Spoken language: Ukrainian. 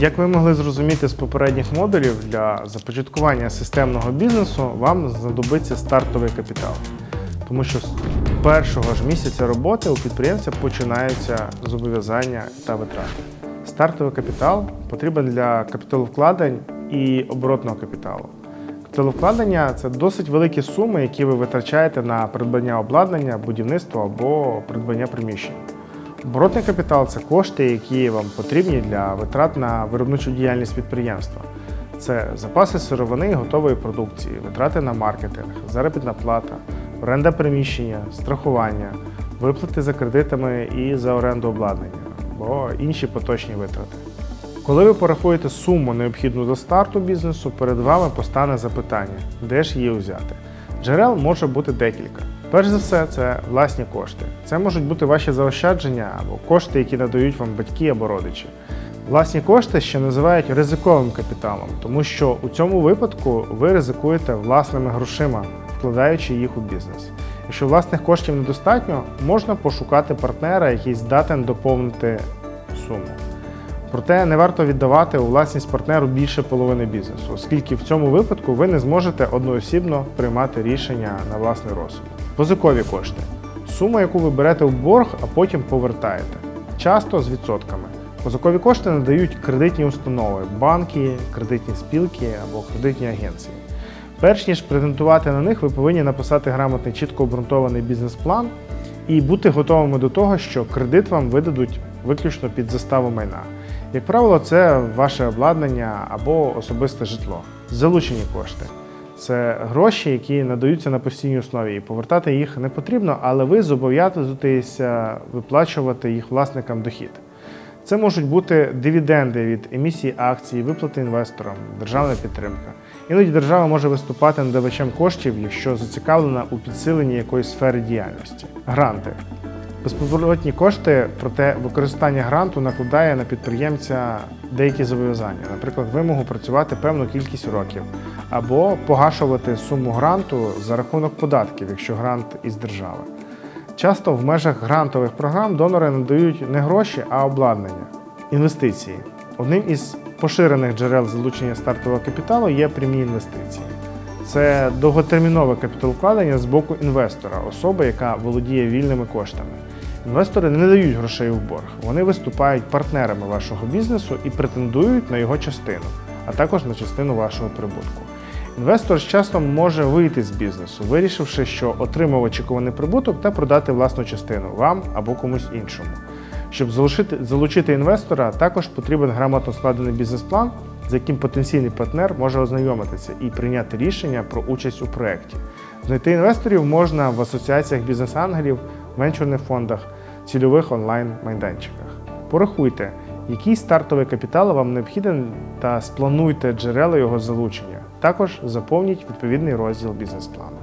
Як ви могли зрозуміти з попередніх модулів, для започаткування системного бізнесу вам знадобиться стартовий капітал. Тому що з першого ж місяця роботи у підприємця починаються зобов'язання та витрати. Стартовий капітал потрібен для капіталовкладень і оборотного капіталу. Капіталовкладення це досить великі суми, які ви витрачаєте на придбання обладнання, будівництво або придбання приміщень. Оборотний капітал це кошти, які вам потрібні для витрат на виробничу діяльність підприємства. Це запаси сировини і готової продукції, витрати на маркетинг, заробітна плата, оренда приміщення, страхування, виплати за кредитами і за оренду обладнання або інші поточні витрати. Коли ви порахуєте суму, необхідну до старту бізнесу, перед вами постане запитання, де ж її взяти. Джерел може бути декілька. Перш за все, це власні кошти. Це можуть бути ваші заощадження або кошти, які надають вам батьки або родичі. Власні кошти ще називають ризиковим капіталом, тому що у цьому випадку ви ризикуєте власними грошима, вкладаючи їх у бізнес. Якщо власних коштів недостатньо, можна пошукати партнера, який здатен доповнити суму. Проте не варто віддавати у власність партнеру більше половини бізнесу, оскільки в цьому випадку ви не зможете одноосібно приймати рішення на власний розсуд. Позикові кошти сума, яку ви берете в борг, а потім повертаєте, часто з відсотками. Позикові кошти надають кредитні установи, банки, кредитні спілки або кредитні агенції. Перш ніж претендувати на них, ви повинні написати грамотний, чітко обґрунтований бізнес-план і бути готовими до того, що кредит вам видадуть виключно під заставу майна. Як правило, це ваше обладнання або особисте житло. Залучені кошти. Це гроші, які надаються на постійній основі, і повертати їх не потрібно, але ви зобов'язуєтеся виплачувати їх власникам дохід. Це можуть бути дивіденди від емісії акцій, виплати інвесторам, державна підтримка. Іноді держава може виступати надавачем коштів, якщо зацікавлена у підсиленні якоїсь сфери діяльності. Гранти. Безповоротні кошти, проте використання гранту накладає на підприємця деякі зобов'язання, наприклад, вимогу працювати певну кількість років, або погашувати суму гранту за рахунок податків, якщо грант із держави. Часто в межах грантових програм донори надають не гроші, а обладнання. Інвестиції. Одним із поширених джерел залучення стартового капіталу є прямі інвестиції. Це довготермінове капіталовкладення з боку інвестора, особи, яка володіє вільними коштами. Інвестори не дають грошей в борг, вони виступають партнерами вашого бізнесу і претендують на його частину, а також на частину вашого прибутку. Інвестор з часом може вийти з бізнесу, вирішивши, що отримав очікуваний прибуток та продати власну частину вам або комусь іншому. Щоб залучити, залучити інвестора, також потрібен грамотно складений бізнес-план, з яким потенційний партнер може ознайомитися і прийняти рішення про участь у проєкті. Знайти інвесторів можна в асоціаціях бізнес-ангелів, венчурних фондах, цільових онлайн-майданчиках. Порахуйте, який стартовий капітал вам необхіден та сплануйте джерела його залучення. Також заповніть відповідний розділ бізнес-плану.